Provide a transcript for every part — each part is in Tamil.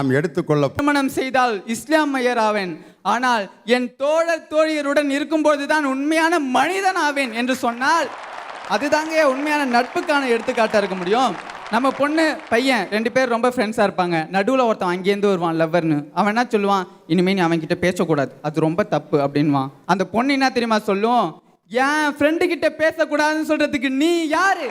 நாம் எடுத்துக்கொள்ள திருமணம் செய்தால் இஸ்லாமியர் ஆவேன் ஆனால் என் தோழர் தோழியருடன் இருக்கும்போது தான் உண்மையான மனிதன் ஆவேன் என்று சொன்னால் அதுதாங்க உண்மையான நட்புக்கான எடுத்துக்காட்டாக இருக்க முடியும். நம்ம பொண்ணு பையன் ரெண்டு பேர் ரொம்ப ஃப்ரெண்ட்ஸாக இருப்பாங்க. நடுவில் ஒருத்தன் அங்கேருந்து வருவான் லவ்வர்னு அவன் என்ன சொல்லுவான்? இனிமேல் நீ அவன்கிட்ட பேசக்கூடாது. அது ரொம்ப தப்பு அப்படின்வான் அந்த பொண்ணு என்ன தெரியுமா சொல்லும்? என் ஃப்ரெண்டு கிட்ட பேசக்கூடாதுன்னு சொல்றதுக்கு நீ யாரு?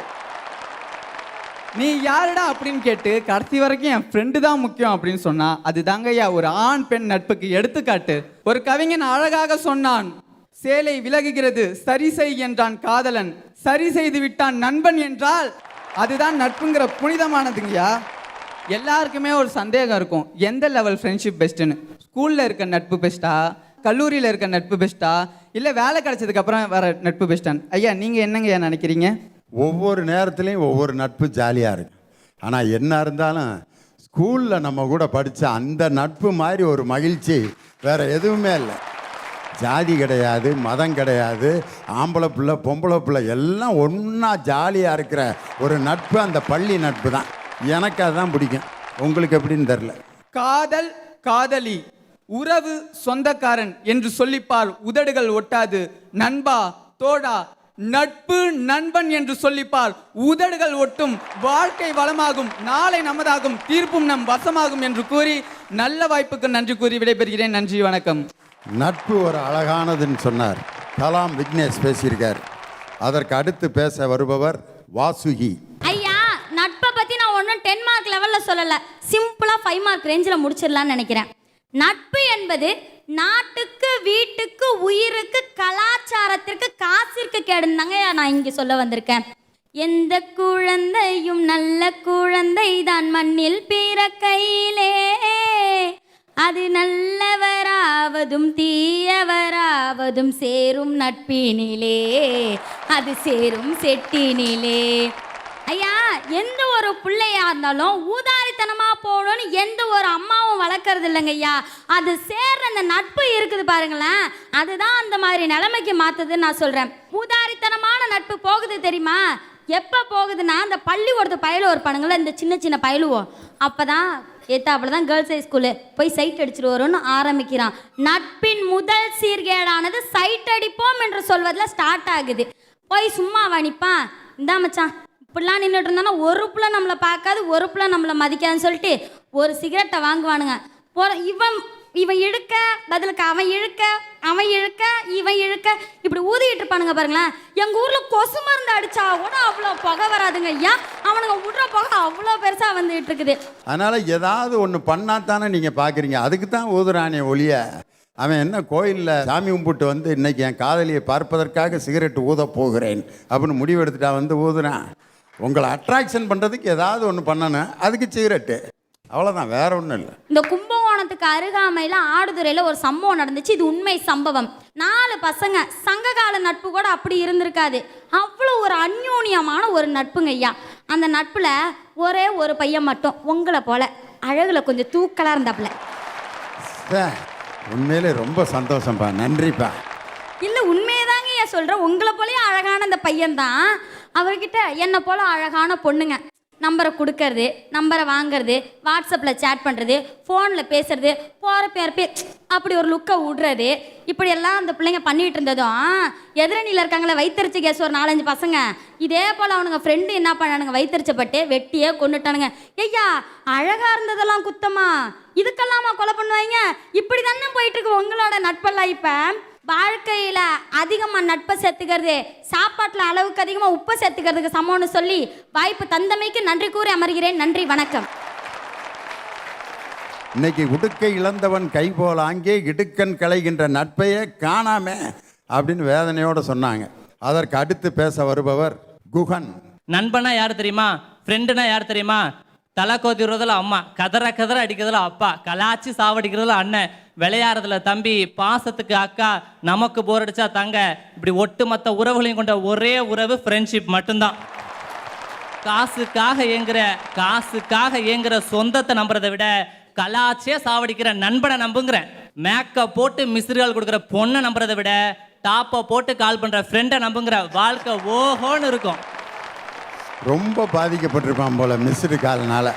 நீ யாருடா அப்படின்னு கேட்டு கடைசி வரைக்கும் என் ஃப்ரெண்டு தான் முக்கியம் அப்படின்னு சொன்னா அதுதாங்கய்யா ஒரு ஆண் பெண் நட்புக்கு எடுத்துக்காட்டு. ஒரு கவிஞன் அழகாக சொன்னான் சேலை விலகுகிறது சரி செய் என்றான் காதலன். சரி செய்து விட்டான் நண்பன் என்றால் அதுதான் நட்புங்கிற புனிதமானதுங்கய்யா. எல்லாருக்குமே ஒரு சந்தேகம் இருக்கும் எந்த லெவல் ஃப்ரெண்ட்ஷிப் பெஸ்ட்டுன்னு ஸ்கூலில் இருக்க நட்பு பெஸ்ட்டா கல்லூரியில் இருக்க நட்பு பெஸ்ட்டா இல்லை வேலை கிடைச்சதுக்கப்புறம் வர நட்பு பெஸ்ட்டான் ஐயா நீங்கள் என்னங்கய்யா நினைக்கிறீங்க? ஒவ்வொரு நேரத்துலையும் ஒவ்வொரு நட்பு ஜாலியாக இருக்கு. ஆனால் என்ன இருந்தாலும் ஸ்கூலில் நம்ம கூட படித்த அந்த நட்பு மாதிரி ஒரு மகிழ்ச்சி வேறு எதுவுமே இல்லை. ஜாதி கிடையாது மதம் கிடையாது ஆம்பளை பிள்ளை பொம்பளை பிள்ளை எல்லாம் ஒன்றா ஜாலியாக இருக்கிற ஒரு நட்பு அந்த பள்ளி நட்பு தான். எனக்கு அதுதான் பிடிக்கும். உங்களுக்கு எப்படின்னு தெரில காதல் காதலி உறவு சொந்தக்காரன் என்று சொல்லிப்பால் உதடுகள் ஒட்டாது. நண்பா தோடா நட்பு நண்பன் என்று சொல்லிப்பார் உதடுகள் ஒட்டும் வாழ்க்கை வளமாகும் நாளை நமதாகும் தீர்ப்பும் நம் வசமாகும் என்று கூறி நல்ல வாய்ப்புக்கு நன்றி கூறி விடைபெறுகிறேன். நன்றி வணக்கம். நட்பு ஒரு அழகானதுன்னு சொன்னார். கலாம் விக்னேஷ் பேசியிருக்கார். அதற்கு அடுத்து பேச வருபவர் வாசுகி. ஐயா நட்பை பத்தி நான் ஒன்றும் டென் மார்க் லெவல்ல சொல்லல. சிம்பிளா ஃபைவ் மார்க் ரேஞ்சில் முடிச்சிடலாம்னு நினைக்கிறேன். நட்பு என்பது வீட்டுக்கு உயிருக்கு கலாச்சாரத்திற்கு காசிற்கு கேடுந்தாங்க நான் இங்கே சொல்ல வந்திருக்கேன். எந்த குழந்தையும் நல்ல குழந்தை தான் மண்ணில் பிறக்கையிலே அது நல்லவராவதும் தீயவராவதும் சேரும் நட்பினிலே. அது சேரும் செட்டினிலே. ஐயா எந்த ஒரு பிள்ளையா இருந்தாலும் ஊதாரித்தனமாக போகணும்னு எந்த ஒரு அம்மாவும் வளர்க்குறது இல்லைங்க ஐயா. அது சேர்ற அந்த நட்பு இருக்குது பாருங்களேன். அதுதான் அந்த மாதிரி நிலைமைக்கு மாற்றுதுன்னு நான் சொல்கிறேன் ஊதாரித்தனமான நட்பு போகுது தெரியுமா? எப்போ போகுதுன்னா அந்த பள்ளிக்கூடத்து பயலுவ இருப்பானுங்கள இந்த சின்ன சின்ன பயலுவோம் அப்பதான் ஏத்தாப்புல தான் கேர்ள்ஸ் ஹை ஸ்கூலு போய் சைட் அடிச்சுட்டு வரும்னு ஆரம்பிக்கிறான். நட்பின் முதல் சீர்கேடானது சைட் அடிப்போம் என்று சொல்வதில் ஸ்டார்ட் ஆகுது. போய் சும்மா வணிப்பான் இந்தா மச்சான் இப்படிலாம் நின்றுட்டு இருந்தோன்னா ஒரு புள்ள நம்மளை பார்க்காது ஒரு புள்ள நம்மளை மதிக்காதுன்னு சொல்லிட்டு ஒரு சிகரெட்டை வாங்குவானுங்க. போற இவன் இவன் இழுக்க பதிலுக்கு அவன் இழுக்க அவன் இழுக்க இவன் இழுக்க இப்படி ஊதிட்டு இருப்பானுங்க பாருங்களேன். எங்கள் ஊரில் கொசு மருந்து அடிச்சா கூட அவ்வளோ புகை வராதுங்க. ஐயா அவனுங்க விடுற புகை அவ்வளோ பெருசாக வந்துகிட்டு இருக்குது. அதனால் ஏதாவது ஒன்று பண்ணால் தானே நீங்கள் பார்க்குறீங்க அதுக்கு தான் ஊதுறானே ஒழிய. அவன் என்ன கோயிலில் சாமி கும்பிட்டு வந்து இன்னைக்கு என் காதலியை பார்ப்பதற்காக சிகரெட் ஊத போகிறேன் அப்படின்னு முடிவு வந்து ஊதுறான். உங்களை அட்ராக்ஷன் பண்ணுறதுக்கு ஏதாவது ஒன்று பண்ணணும். அதுக்கு சிகரெட்டு. அவ்வளோதான் வேற ஒன்றும் இல்லை. இந்த கும்பகோணத்துக்கு அருகாமையில் ஆடுதுறையில் ஒரு சம்பவம் நடந்துச்சு. இது உண்மை சம்பவம். நாலு பசங்க சங்ககால நட்பு கூட அப்படி இருந்திருக்காது. அவ்வளோ ஒரு அந்யோன்யமான ஒரு நட்புங்க ஐயா. அந்த நட்பில் ஒரே ஒரு பையன் மட்டும் உங்களை போல அழகுல கொஞ்சம் தூக்கலாக இருந்தாப்புல உண்மையிலே ரொம்ப சந்தோஷம்ப்பா நன்றிப்பா. இல்லை உண்மையதாங்க ஐயா சொல்கிறேன் உங்களை போலயே அழகான அந்த பையன்தான். அவர்கிட்ட என்னை போல் அழகான பொண்ணுங்க. நம்பரை கொடுக்கறது நம்பரை வாங்குறது வாட்ஸ்அப்பில் சேட் பண்ணுறது ஃபோனில் பேசுறது போகிற பேரப்பே அப்படி ஒரு லுக்கை விடுறது. இப்படியெல்லாம் அந்த பிள்ளைங்க பண்ணிகிட்டு இருந்ததும் எதிரணியில் இருக்காங்களே வைத்தறிச்ச கேஸ் ஒரு நாலஞ்சு பசங்க. இதே போல் அவனுங்க ஃப்ரெண்டு என்ன பண்ணானுங்க வைத்தறிச்சப்பட்டு வெட்டியே கொண்டுட்டானுங்க ஐயா அழகாக இருந்ததெல்லாம் குத்தமா? இதுக்கெல்லாமா கொலை பண்ணுவாங்க இப்படி தானே போயிட்டுருக்கு உங்களோட நட்பெல்லாம் இப்போ? வாழ்க்கையில் அதிகமாக நட்பை சேர்த்துக்கிறது சாப்பாட்டில் அளவுக்கு அதிகமாக உப்பை சேர்த்துக்கிறதுக்கு சமம்னு சொல்லி வாய்ப்பு தந்தமைக்கு நன்றி கூறி அமர்கிறேன். நன்றி வணக்கம். இன்னைக்கு உடுக்கை இழந்தவன் கை போல் ஆங்கே இடுக்கன் களைகின்ற நட்பையே காணாமே அப்படின்னு வேதனையோடு சொன்னாங்க. அதற்கு அடுத்து பேச வருபவர் குகன். நண்பனா யார் தெரியுமா? ஃப்ரெண்டுனா யார் தெரியுமா? தலை கோதிடுறதுல அம்மா கதற கதற அடிக்கிறதுல அப்பா கலாச்சி சாவடிக்கிறதுல அண்ணன் விளையாடுறதுல தம்பி பாசத்துக்கு அக்கா நமக்கு போர் அடிச்சா தங்க. இப்படி ஒட்டுமொத்த உறவுகளையும் கொண்ட ஒரே உறவு ஃப்ரெண்ட்ஷிப் மட்டும்தான். காசுக்காக ஏங்குற காசுக்காக ஏங்குற சொந்தத்தை நம்புறதை விட கலாச்சே சாவடிக்கிற நண்பனை நம்புங்கிறேன். மேக்கப் போட்டு மிஸ்ரிகால் கொடுக்குற பொண்ணை நம்புறதை விட டாப்பை போட்டு கால் பண்ணுற ஃப்ரெண்டை நம்புங்கிற வாழ்க்கை ஓஹோன்னு இருக்கும். ரொம்ப பாதிக்கப்பட்டிருப்பான் போல மிஸ்டு காலனால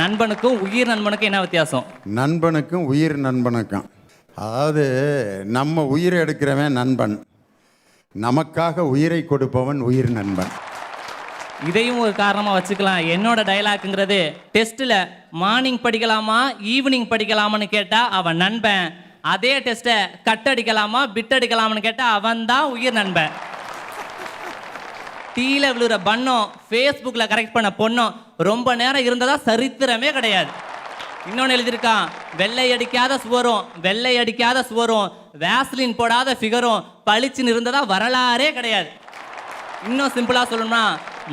நண்பனுக்கும் உயிர் நண்பனுக்கும் என்ன வித்தியாசம்? நண்பனுக்கும் உயிர் நண்பனுக்கும். அதாவது நம்ம உயிரை எடுக்கிறவன் நண்பன். நமக்காக உயிரை கொடுப்பவன் உயிர் நண்பன். இதையும் ஒரு காரணமாக வச்சுக்கலாம். என்னோட டைலாக்ங்கிறது டெஸ்ட்டில் மார்னிங் படிக்கலாமா ஈவினிங் படிக்கலாமான்னு கேட்டால் அவன் நண்பன். அதே டெஸ்ட்டை கட் அடிக்கலாமா பிட் அடிக்கலாமான்னு கேட்டால் அவன் தான் உயிர் நண்பன். டீல விழுற பண்ணோம் ஃபேஸ்புக்கில் கரெக்ட் பண்ண பொண்ணும் ரொம்ப நேரம் இருந்ததா சரித்திரமே கிடையாது. இன்னொன்று எழுதியிருக்கான் வெள்ளை அடிக்காத சுவரும் வெள்ளை அடிக்காத சுவரும் வேஸ்லின் போடாத ஃபிகரும் பளிச்சுன்னு இருந்ததா வரலாறே கிடையாது. இன்னும் சிம்பிளா சொல்லணும்னா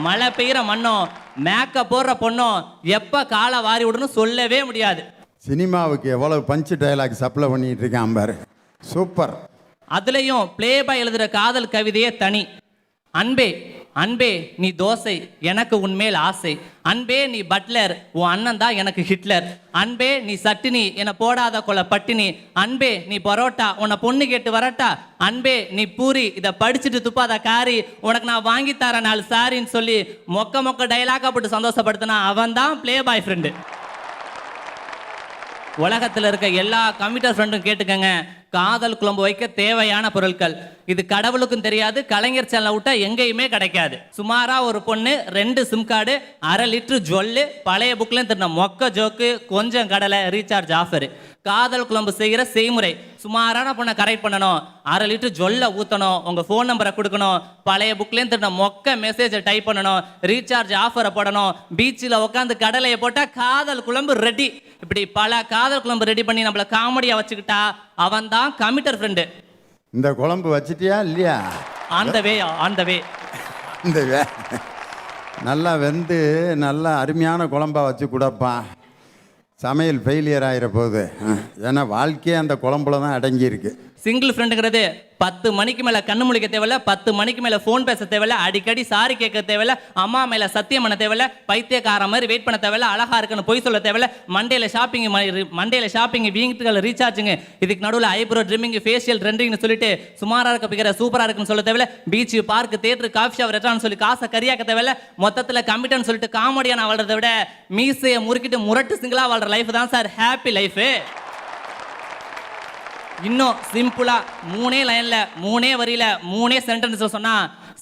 மழை பெய்யுற மண்ணும் மேக்கப் போடுற பொண்ணும் எப்ப காலை வாரி விடணும் சொல்லவே முடியாது. சினிமாவுக்கு எவ்வளவு பஞ்சு டயலாக் சப்ளை பண்ணிட்டு இருக்கான் பாரு. சூப்பர் அதுலயும் ப்ளே பாய் எழுதுற காதல் கவிதையே தனி. அன்பே அன்பே நீ தோசை எனக்கு உன்மேல் ஆசை. அன்பே நீ பட்லர் உன் அண்ணன் தான் எனக்கு ஹிட்லர். அன்பே நீ சட்டினி என போடாத கொல பட்டினி. அன்பே நீ பரோட்டா உன்னை பொண்ணு கேட்டு வரட்டா. அன்பே நீ பூரி இதை படிச்சுட்டு துப்பாத காரி. உனக்கு நான் வாங்கி தரேன் நாலு சாரின்னு சொல்லி மொக்க மொக்க டைலாக்கா போட்டு சந்தோஷப்படுத்தினா அவன் தான் ப்ளே பாய் ஃப்ரெண்டு உலகத்தில் இருக்க எல்லா கம்ப்யூட்டர் ஃப்ரெண்டும் கேட்டுக்கங்க. காதல் குழம்பு வைக்க தேவையான பொருட்கள். இது கடவுளுக்கும் தெரியாது கலைஞர் சேனலை விட்டா எங்கேயுமே கிடைக்காது. சுமாரா ஒரு பொண்ணு ரெண்டு சிம் கார்டு அரை லிட்டர் ஜொல்லு பழைய புக்லேயும் திருந்த மொக்க ஜோக்கு கொஞ்சம் கடலை ரீசார்ஜ் ஆஃபர் காதல் குழம்பு செய்கிற செய்முறை. சுமாரான பொண்ணை கரெக்ட் பண்ணணும். அரை லிட்டர் ஜொல்ல ஊற்றணும் உங்கள் ஃபோன் நம்பரை கொடுக்கணும். பழைய புக்லேயும் திருந்த மொக்க மெசேஜை டைப் பண்ணணும். ரீசார்ஜ் ஆஃபரை போடணும். பீச்சில் உட்காந்து கடலையை போட்டால் காதல் குழம்பு ரெடி இப்படி பல காதல் குழம்பு ரெடி பண்ணி நம்மள காமெடியாக வச்சுக்கிட்டா அவன் தான் கமிட்டர் ஃப்ரெண்டு இந்த குழம்பு வச்சிட்டியா இல்லையா? On the way on the வே இந்த வே நல்லா வெந்து நல்லா அருமையான குழம்பா வச்சு கொடுப்பா. சமையல் ஃபெயிலியர் ஆகிற போகுது. ஏன்னா வாழ்க்கையே அந்த குழம்புல தான் அடங்கியிருக்கு. சிங்கிள் ஃப்ரெண்டுங்கிறது பத்து மணிக்கு மேலே கண்ணு முழிக்க தேவையில்ல பத்து மணிக்கு மேலே ஃபோன் பேச தேவையில்ல அடிக்கடி சாரி கேட்க தேவையில்ல அம்மா மேலே சத்தியம் பண்ண தேவையில்ல பைத்தியக்கார மாதிரி வெயிட் பண்ண தேவையில்ல அழகாக இருக்குன்னு பொய் சொல்ல தேவையில்ல. மண்டேல ஷாப்பிங் மண்டேல ஷாப்பிங் வீட்டுகள் ரீசார்ஜுங்க இதுக்கு நடுவில் ஐப்ரோ ட்ரிம்மிங் ஃபேஷியல் ட்ரெண்டிங்னு சொல்லிட்டு சுமாராக இருக்க பிக்கிற சூப்பராக இருக்குன்னு சொல்ல தேவையில்ல. Beach park theatre coffee shop restaurant சொல்லி காசை கரியாக்க தேவையில்ல. மொத்தத்தில் கம்மிட்டன்னு சொல்லிட்டு காமெடியாக நான் வாழ்றதை விட மீசையை முறுக்கிட்டு முரட்டு சிங்கிளாக வாழ்கிற லைஃப் தான் சார். ஹாப்பி லைஃபு இன்னும் சிம்பிளா மூணே லைன்ல மூணே வரியில மூணே சென்டென்ஸ்ல சொன்னா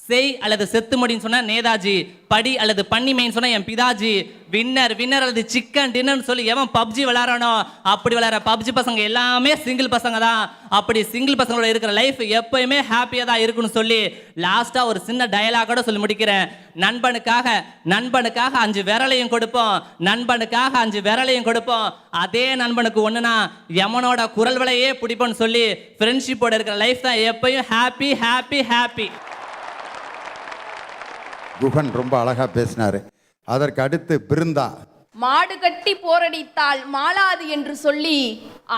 செய் அல்லது செத்து முடின்னு நேதாஜி படி அல்லது பன்னிமைன்னு சொன்னால் என் பிதாஜி வின்னர் வின்னர் அல்லது சிக்கன் டின்னர்னு சொல்லி எவன் பப்ஜி விளையாடுறானோ அப்படி விளாட்ற பப்ஜி பசங்க எல்லாமே சிங்கிள் பசங்க தான். அப்படி சிங்கிள் பசங்களோட இருக்கிற லைஃப் எப்பயுமே ஹாப்பியாக தான் இருக்குன்னு சொல்லி லாஸ்ட்டாக ஒரு சின்ன டயலாகோட சொல்லி முடிக்கிறேன். நண்பனுக்காக நண்பனுக்காக அஞ்சு விரலையும் கொடுப்போம். நண்பனுக்காக அஞ்சு விரலையும் கொடுப்போம். அதே நண்பனுக்கு ஒன்றுனா எமனோட குரல் விலையே பிடிப்போம்னு சொல்லி ஃப்ரெண்ட்ஷிப்போட இருக்கிற லைஃப் தான் எப்பயும் ஹாப்பி ஹாப்பி ஹாப்பி குகன் ரொம்ப அழகா பேசினாரு. அதற்கு அடுத்து பிருந்தா. மாடு கட்டி போரடித்தால் மாளாது என்று சொல்லி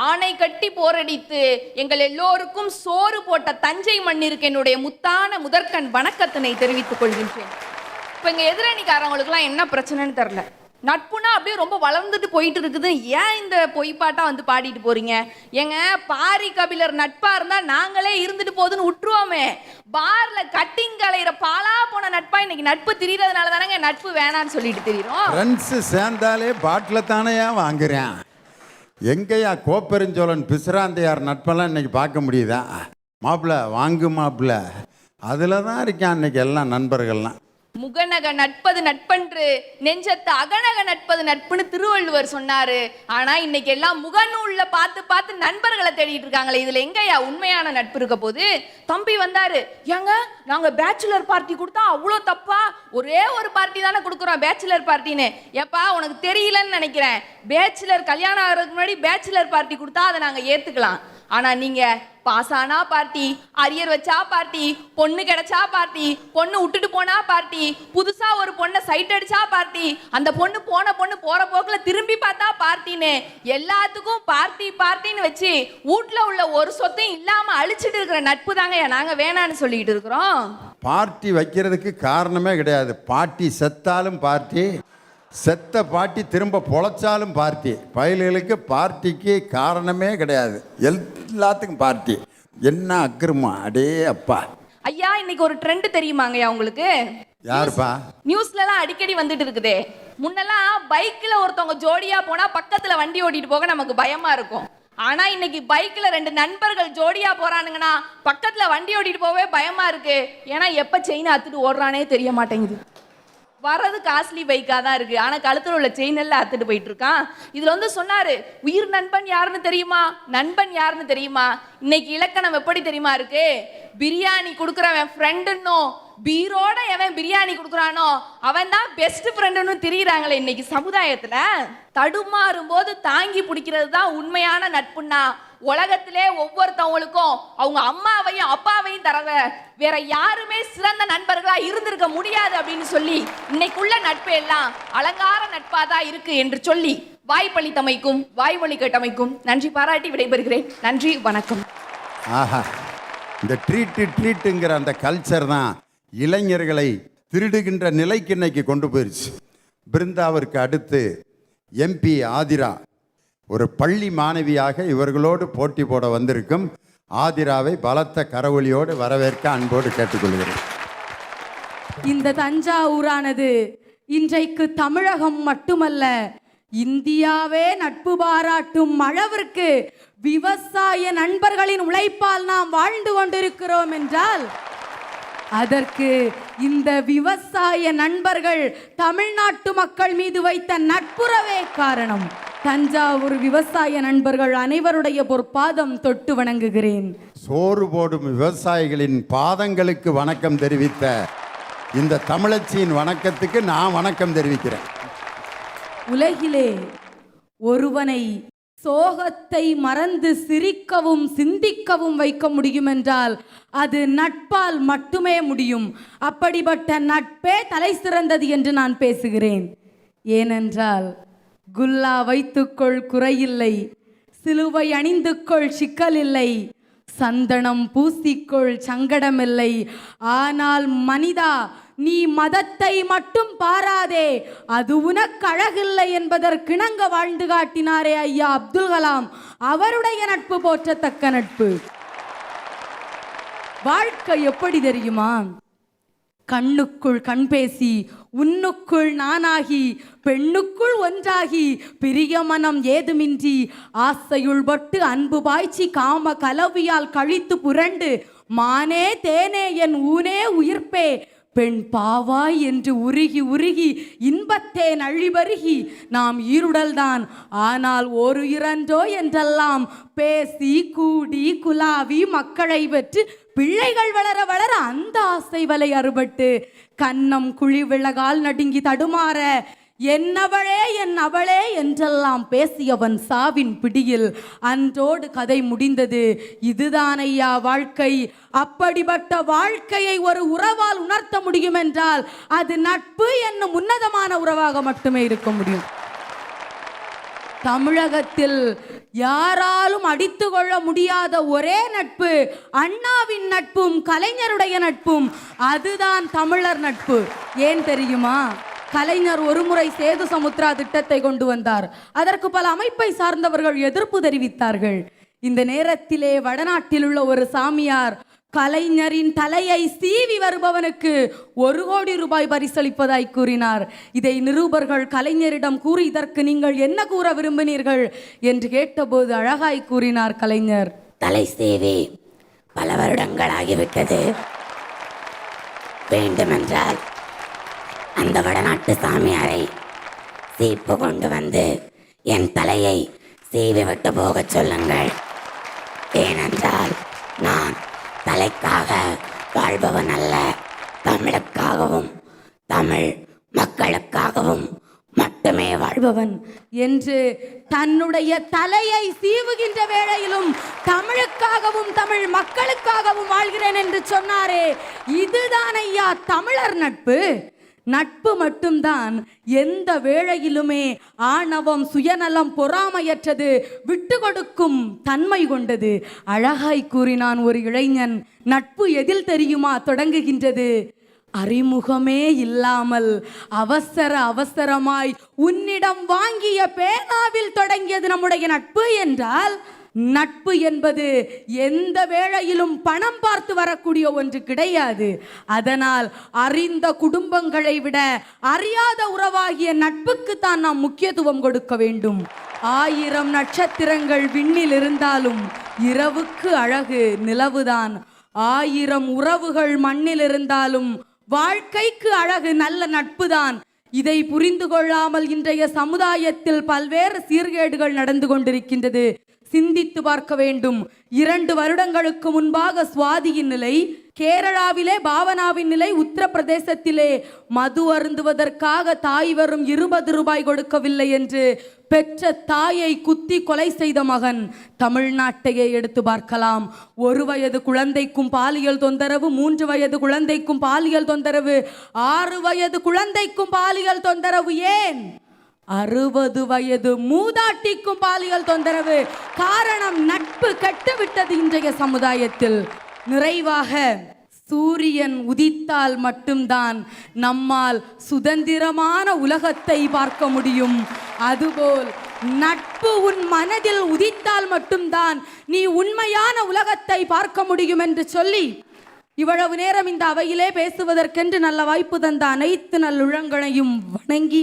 ஆணை கட்டி போரடித்து எங்கள் எல்லோருக்கும் சோறு போட்ட தஞ்சை மண்ணிற்கு என்னுடைய முத்தான முதற்கண் வணக்கத்தினை தெரிவித்துக் கொள்கின்றேன். இப்போ எங்கள் எதிரணிக்காரவங்களுக்குலாம் என்ன பிரச்சனைன்னு தெரில நட்புனா அப்படியே ரொம்ப வளர்ந்துட்டு போயிட்டு இருக்குது ஏன் இந்த பொய்ப்பாட்டா வந்து பாடிட்டு போறீங்க? ஏங்க பாரி கபிலர் நட்பா இருந்தா நாங்களே இருந்துட்டு போகுதுன்னு விட்டுருவோமே பார்ல கட்டிங் கலையிற பாலா போன நட்பா இன்னைக்கு நட்பு தெரியறதுனால தானங்க நட்பு வேணான்னு சொல்லிட்டு தெரியும் ஃப்ரெண்ட்ஸு சேர்ந்தாலே பாட்டில் தானேயா வாங்குறேன். எங்கேயா கோப்பெருஞ்சோழன் பிசுராந்தையார் நட்பெல்லாம் இன்னைக்கு பார்க்க முடியுதா? மாப்பிள்ள வாங்கு மாப்பிள்ள. அதில் தான் இருக்கான் இன்னைக்கு எல்லாம் நண்பர்கள்லாம். முகநக நட்பது நட்பன்று நெஞ்சத்து அகநக நட்பது நட்புன்னு திருவள்ளுவர் சொன்னாரு. ஆனா இன்னைக்கு எல்லாம் முகநூல்ல பார்த்து பார்த்து நண்பர்களை தேடிட்டு இருக்காங்களே இதுல எங்கயா உண்மையான நட்பு இருக்க போது தம்பி வந்தாரு ஏங்க நாங்க பேச்சுலர் பார்ட்டி கொடுத்தா அவ்வளோ தப்பா? ஒரே ஒரு பார்ட்டி தானே கொடுக்குறோம் பேச்சுலர் பார்ட்டின்னு ஏப்பா உனக்கு தெரியலன்னு நினைக்கிறேன். பேச்சுலர் கல்யாணம் ஆகிறதுக்கு முன்னாடி பேச்சுலர் பார்ட்டி கொடுத்தா அதை நாங்க ஏத்துக்கலாம். ஆனா நீங்க பாஸ் ஆனா பார்ட்டி அரியர் வச்சா பார்ட்டி பொண்ணு கிடைச்சா பார்ட்டி பொண்ணு விட்டுட்டு போனா பார்ட்டி புதுசா ஒரு பொண்ணை சைட் அடிச்சா பார்ட்டி அந்த பொண்ணு போன பொண்ணு போற போக்குல திரும்பி பார்த்தா பார்ட்டின்னு. எல்லாத்துக்கும் பார்ட்டி பார்ட்டின்னு வச்சு வீட்ல உள்ள ஒரு சொத்தையும் இல்லாம அழிச்சிட்டு இருக்கிற நட்பு தாங்க நாங்க வேணான்னு சொல்லிட்டு இருக்கிறோம். பார்ட்டி வைக்கிறதுக்கு காரணமே கிடையாது. பாட்டி செத்தாலும் பார்ட்டி செத்த பாட்டி திரும்ப பொழைச்சாலும் பார்ட்டி. பயல்களுக்கு பார்ட்டிக்கு காரணமே கிடையாது. எல்லாத்துக்கும் பார்ட்டி. என்ன அக்கிரமா அடே அப்பா. ஐயா இன்னைக்கு ஒரு ட்ரெண்ட் தெரியுமாங்கய்யா உங்களுக்கு? யாருப்பா? நியூஸ்ல எல்லாம் அடிக்கடி வந்துட்டு இருக்குதே. முன்னெல்லாம் பைக்ல ஒருத்தவங்க ஜோடியா போனா பக்கத்துல வண்டி ஓட்டிட்டு போக நமக்கு பயமா இருக்கும். ஆனா இன்னைக்கு பைக்ல ரெண்டு நண்பர்கள் ஜோடியா போறானுங்கன்னா பக்கத்துல வண்டி ஓட்டிட்டு போவே பயமா இருக்கு. ஏன்னா எப்ப செயின் அத்துட்டு ஓடுறானே தெரிய மாட்டேங்குது. வர்றது காஸ்ட்லி பைக்காக தான் இருக்குது ஆனால் கழுத்தில் உள்ள செயின் எல்லாம் அத்துட்டு போயிட்டு இருக்கான் இதில் வந்து சொன்னாரு உயிர் நண்பன் யாருன்னு தெரியுமா? நண்பன் யாருன்னு தெரியுமா? இன்னைக்கு இலக்கணம் எப்படி தெரியுமா இருக்கு? பிரியாணி கொடுக்குறவன் ஃப்ரெண்டுன்னும் பீரோட எவன் பிரியாணி கொடுக்குறானோ அவன் தான் பெஸ்ட் ஃப்ரெண்டுன்னு தெரியுறாங்களே இன்னைக்கு சமுதாயத்தில். தடுமாறும் போது தாங்கி பிடிக்கிறது தான் உண்மையான நட்புன்னா உலகத்திலே ஒவ்வொருத்தவங்களுக்கும் அவங்க அம்மாவையும் அப்பாவையும் தரவ வேற யாருமே சிறந்த நண்பர்களா இருந்திருக்க முடியாது அப்படின்னு சொல்லி இன்னைக்குள்ள நட்பு எல்லாம் அலங்கார நட்பா தான் இருக்கு என்று சொல்லி வாய்ப்பளித்தமைக்கும் வாய்மொழி கேட்டமைக்கும் நன்றி பாராட்டி விடைபெறுகிறேன். நன்றி வணக்கம். ஆஹா. இந்த ட்ரீட்டு ட்ரீட்டுங்கிற அந்த கல்ச்சர் தான் இளைஞர்களை திருடுகின்ற நிலைக்கு இன்னைக்கு கொண்டு போயிருச்சு. பிருந்தாவிற்கு அடுத்து எம்பி ஆதிரா ஒரு பள்ளி மாணவியாக இவர்களோடு போட்டி போட வந்திருக்கும் ஆதிராவை பலத்த கரவொலியோடு வரவேற்க அன்போடு கேட்டுக்கொள்கிறேன். இந்த தஞ்சாவூரானது இன்றைக்கு தமிழகம் மட்டுமல்ல இந்தியாவே நட்பு பாராட்டும் அளவிற்கு விவசாய நண்பர்களின் உழைப்பால் நாம் வாழ்ந்து கொண்டிருக்கிறோம் என்றால் அதற்கு இந்த விவசாய நண்பர்கள் தமிழ்நாட்டு மக்கள் மீது வைத்த நட்புறவே காரணம். தஞ்சாவூர் விவசாய நண்பர்கள் அனைவருடைய பொற்பாதம் தொட்டு வணங்குகிறேன். சோறு போடும் விவசாயிகளின் பாதங்களுக்கு வணக்கம் தெரிவித்த இந்த தமிழச்சியின் வணக்கத்துக்கு நான் வணக்கம் தெரிவிக்கிறேன். உலகிலே ஒருவனை சோகத்தை மறந்து சிரிக்கவும் சிந்திக்கவும் வைக்க முடியும் என்றால் அது நட்பால் மட்டுமே முடியும். அப்படிப்பட்ட நட்பே தலை சிறந்தது என்று நான் பேசுகிறேன். ஏனென்றால் குல்லா வைத்துக்கொள் குறையில்லை. சிலுவை அணிந்து கொள் சிக்கலில்லை. சந்தனம் பூசிக்கொள் சங்கடமில்லை. ஆனால் மனிதா நீ மதத்தை மட்டும் பாராதே. அது உனக்கு அழகில்லை என்பதற்கிணங்க வாழ்ந்து காட்டினாரே ஐயா அப்துல் கலாம். அவருடைய நட்பு போற்றத்தக்க நட்பு. வாழ்க்கை எப்படி தெரியுமா? கண்ணுக்குள் கண் பேசி உன்னுக்குள் நானாகி பெண்ணுக்குள் ஒன்றாகி பிரிய மனம் ஏதுமின்றி ஆசையுள்பட்டு அன்பு பாய்ச்சி காம கலவியால் கழித்து புரண்டு மானே தேனே என் ஊனே உயிர்ப்பே பெண் பாவாய் என்று உருகி உருகி இன்பத்தேன் அழிவருகி நாம் ஈருடல்தான் ஆனால் ஒரு இரண்டோ என்றெல்லாம் பேசி கூடி குலாவி மக்களை பெற்று பிள்ளைகள் வளர வளர அந்த ஆசை வலை அறுபட்டு கன்னம் குழி விலகால் நடுங்கி தடுமாற என்னவளே என் அவளே என்றெல்லாம் பேசியவன் சாவின் பிடியில் அன்றோடு கதை முடிந்தது. இதுதான் ஐயா வாழ்க்கை? அப்படிப்பட்ட வாழ்க்கையை ஒரு உறவால் உணர்த்த முடியும் என்றால் அது நட்பு என்னும் உன்னதமான உறவாக மட்டுமே இருக்க முடியும். தமிழகத்தில் யாராலும் அடித்து கொள்ள முடியாத ஒரே நட்பு அண்ணாவின் நட்பும் கலைஞருடைய நட்பும் அதுதான் தமிழர் நட்பு. ஏன் தெரியுமா? கலைஞர் ஒருமுறை சேது சமுத்ரா திட்டத்தை கொண்டு வந்தார். அதற்கு பல அமைப்பை சார்ந்தவர்கள் எதிர்ப்பு தெரிவித்தார்கள். இந்த நேரத்திலே வடநாட்டில் உள்ள ஒரு சாமியார் கலைஞரின் தலையை சீவி வருபவனுக்கு ஒரு கோடி ரூபாய் பரிசளிப்பதாய் கூறினார். இதை நிருபர்கள் கலைஞரிடம் கூறி இதற்கு நீங்கள் என்ன கூற விரும்பினீர்கள் என்று கேட்டபோது அழகாய் கூறினார் கலைஞர். தலை சேவி பல வருடங்களாகிவிட்டது வேண்டுமென்றால் அந்த வடநாட்டு சாமியாரை சீப்பு கொண்டு வந்து என் தலையை சீவி விட்டு போகச் சொல்லுங்கள். ஏனென்றால் நான் தலைக்காக வாழ்பவன் அல்ல தமிழுக்காகவும் தமிழ் மக்களுக்காகவும் மட்டுமே வாழ்பவன். என்று தன்னுடைய தலையை சீவுகின்ற வேளையிலும் தமிழுக்காகவும் தமிழ் மக்களுக்காகவும் வாழ்கிறேன் என்று சொன்னாரே. இதுதான் ஐயா தமிழர் நட்பு. நட்பு மட்டும்தான். எந்த வேளையிலுமே ஆணவம் சுயநலம் பொறாமையற்றது விட்டு கொடுக்கும் தன்மை கொண்டது. அழகாய் கூறினான் ஒரு இளைஞன் நட்பு எதில் தெரியுமா தொடங்குகின்றது? அறிமுகமே இல்லாமல் அவசர அவசரமாய் உன்னிடம் வாங்கிய பேனாவில் தொடங்கியது நம்முடைய நட்பு என்றால் நட்பு என்பது எந்த வேளையிலும் பணம் பார்த்து வரக்கூடிய ஒன்று கிடையாது. அதனால் அறிந்த குடும்பங்களை விட அறியாத உறவாகிய நட்புக்கு தான் நாம் முக்கியத்துவம் கொடுக்க வேண்டும். ஆயிரம் நட்சத்திரங்கள் விண்ணில் இருந்தாலும் இரவுக்கு அழகு நிலவுதான். ஆயிரம் உறவுகள் மண்ணில் இருந்தாலும் வாழ்க்கைக்கு அழகு நல்ல நட்புதான். இதை புரிந்து கொள்ளாமல் இன்றைய சமுதாயத்தில் பல்வேறு சீர்கேடுகள் நடந்து கொண்டிருக்கின்றது. சிந்தித்து பார்க்க வேண்டும். இரண்டு வருடங்களுக்கு முன்பாக சுவாதியின் நிலை கேரளாவிலே பாவனாவின் நிலை உத்தரப்பிரதேசத்திலே மது அருந்துவதற்காக தாய் வரும் இருபது ரூபாய் கொடுக்கவில்லை என்று பெற்ற தாயை குத்தி கொலை செய்த மகன். தமிழ்நாட்டையே எடுத்து பார்க்கலாம். ஒரு வயது குழந்தைக்கும் பாலியல் தொந்தரவு மூன்று வயது குழந்தைக்கும் பாலியல் தொந்தரவு ஆறு வயது குழந்தைக்கும் பாலியல் தொந்தரவு ஏன்? அறுபது வயது மூதாட்டிக்கும் பாலியல் தொந்தரவு. காரணம் நட்பு கெட்டுவிட்டது இன்றைய சமுதாயத்தில். நிறைவாக சூரியன் உதித்தால் மட்டும்தான் நம்மால் சுதந்திரமான உலகத்தை பார்க்க முடியும். அதுபோல் நட்பு உன் மனதில் உதித்தால் மட்டும்தான் நீ உண்மையான உலகத்தை பார்க்க முடியும் என்று சொல்லி இவ்வளவு நேரம் இந்த அவையிலே பேசுவதற்கென்று நல்ல வாய்ப்பு தந்த அனைத்து நல்லுழங்களையும் வணங்கி